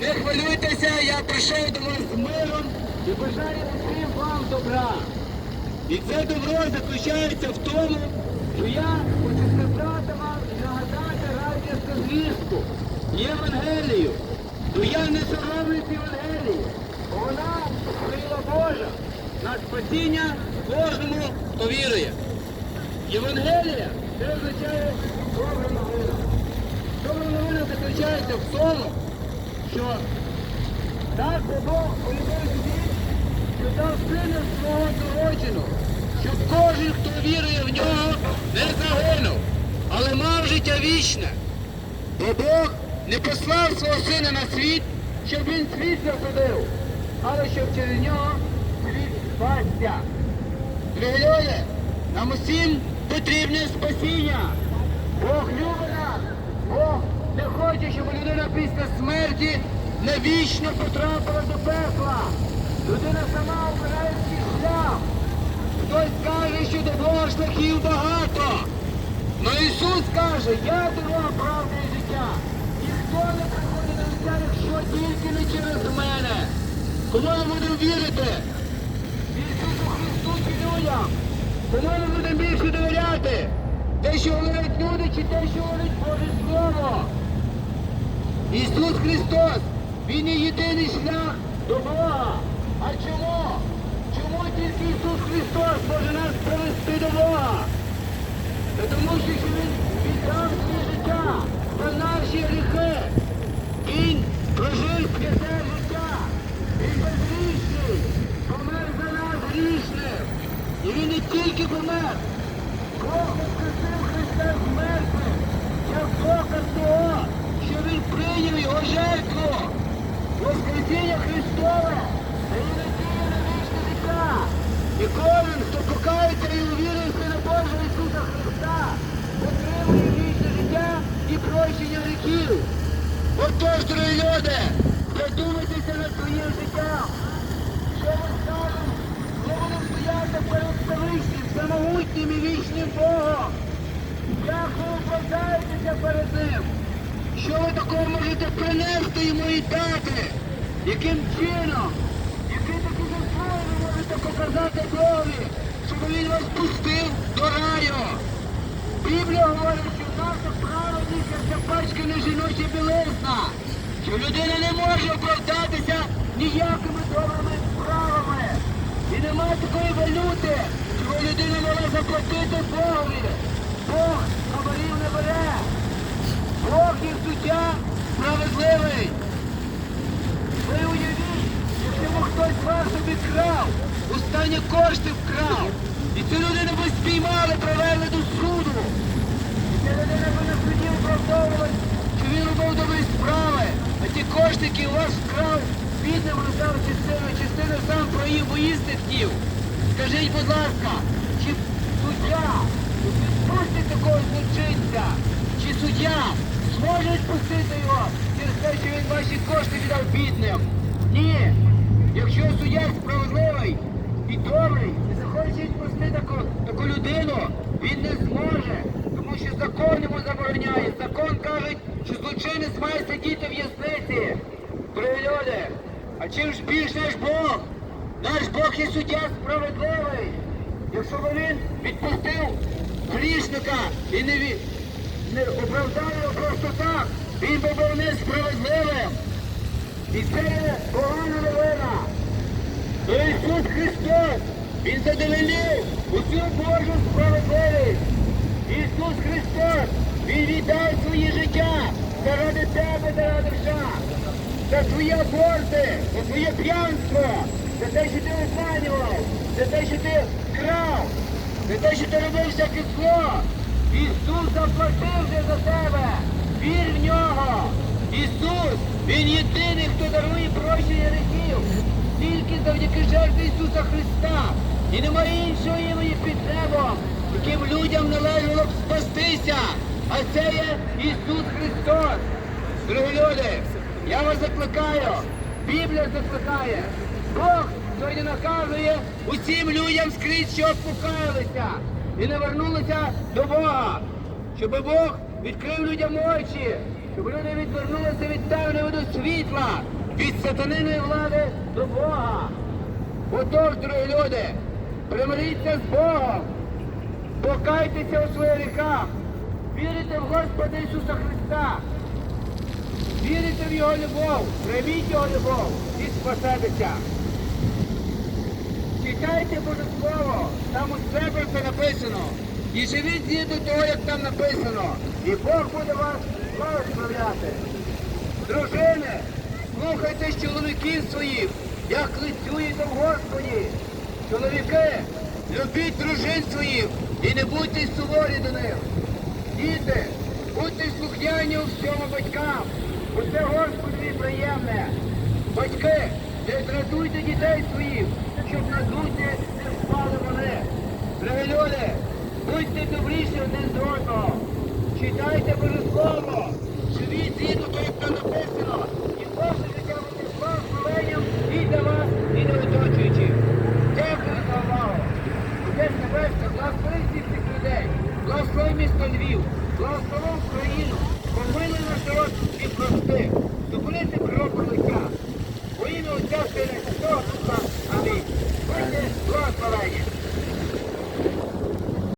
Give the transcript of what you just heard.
не хвилюйтеся, я прийшов до вас з миром і бажаю усім вам добра. І це добро заключається в тому, що я хочу сказати вам і нагадати радісну звістку, Євангелію. То я не соромлюсь Євангелії, вона сила Божа на спасіння кожному, хто вірує. Євангелія це означає добра новина. Новина заключається в тому, що так Бог полюбив світ, що дав сина свого дородженого, щоб кожен, хто вірує в нього, не загинув, але мав життя вічне. Бо Бог не послав свого сина на світ, щоб він світ засудив, але щоб через нього світ спасся. Люди, нам усім потрібне спасіння. Бог любить нас. Бог не хоче, щоб людина після смерті навічно потрапила до пекла. Людина сама обирає свій шлях. Хтось каже, що до Бога шляхів багато. Но Ісус каже, я дорога, правда і життя. Ніхто не приходить до життя, якщо тільки не через мене. Кому ми будемо вірити? Ісусу Христу чи людям? Кому ми будемо більше довіряти? Те, що говорять люди, чи те, що говорить Боже Слово? Ісус Христос, Він є єдиний шлях до Бога. А чому? Чому тільки Ісус Христос може нас привести до Бога? Та тому що Він віддав своє життя за наші гріхи. Він прожив святе життя. Він безгрішний, помер за нас грішних. І він не тільки помер. Бог воскресив Христа з мертвих, як доказ того, що він прийняв його жертву. Воскресіння Христове дає надію на вічне життя. І кожен, хто покається і увірує в Сина Божого Ісуса Христа, отримує вічне життя і прощення гріхів. Отож, дорогі люди, задумайтеся над своїм життям. Що ми станемо, коли будемо стояти перед Всевишнім, всемогутнім і вічним Богом? Як ви оправдаєтеся перед ним? Що ви такого можете принести йому і дати? Яким чином? Які такі заслуги ви можете показати Богові, щоб він вас пустив до раю? Біблія говорить, що наша праведність як запачкана жіноча білизна, що людина не може оправдатися ніякими добрими справами. І немає такої валюти, що людина може заплатити Богові. Бог хабарів не бере. Є суддя справедливий. Ви уявіть, якщо хтось вас собі крав, останні кошти вкрав, і цю людину би спіймали, привели до суду. І ця людина би на суді оправдовувалась, що він робив добрі справи, а ті кошти, які у вас вкрав, бідним роздав частину, частину сам проїв, бо їсти хотів. Скажіть, будь ласка, чи суддя відпустить такого злочинця? Чи суддя зможе відпустити його через те, що він ваші кошти віддав бідним? Ні. Якщо суддя справедливий і добрий, і захоче відпустити таку, таку людину, він не зможе. Тому що закон йому забороняє. Закон каже, що злочинець має сидіти в в'язниці. Дорогі люди, а чим ж більш наш Бог? Наш Бог є суддя справедливий. Якщо б він відпустив грішника і не, ві- не оправдав просто так, він був несправедливим. І це погана новина. То Ісус Христос, Він задовольнив усю Божу справедливість. Ісус Христос, Він віддав своє життя заради тебе, дорога душа, за твої аборти, за твоє п'янство, за те, що ти обманював, за те, що ти крав, за те, що ти робив всяке зло. Ісус заплатив вже за тебе. Вір в нього. Ісус, Він єдиний, хто дарує прощення гріхів. Тільки завдяки жертві Ісуса Христа. І немає іншого імені під небом, яким людям належало б спастися. А це є Ісус Христос. Дорогі люди, я вас закликаю, Біблія закликає. Бог сьогодні наказує усім людям скрізь, що покаялися і не вернулися до Бога. Щоб Бог відкрив людям очі, щоб люди відвернулися від темряви до світла, від сатаниної влади до Бога. Отож, дорогі люди, примиріться з Богом, покайтеся у своїх гріхах, вірите в Господа Ісуса Христа, вірите в Його любов, прийміть Його любов і спасетеся. Читайте Боже Слово, там усе про це написано. І живіть згідно того, як там написано. І Бог буде вас благословляти. Дружини, слухайте чоловіків своїх, як лицюєте в Господі. Чоловіки, любіть дружин своїх і не будьте суворі до них. Діти, будьте слухняні у всьому батькам. Усе Господові приємне. Батьки, не дратуйте дітей своїх, щоб на дусі не впали вони. Дорогі люди, будьте добріші один з одного. Читайте Боже Слово, живіть згідно то, як то написано. І кожне життя буде благословенням і для вас, і для оточуючих. Дякую за увагу. Отець Небесна, благослови всіх цих людей, благослови місто Львів, благослови Україну, помили наш народ і прости. Зупинити природного лиця. Воїну Отця Сина Святого,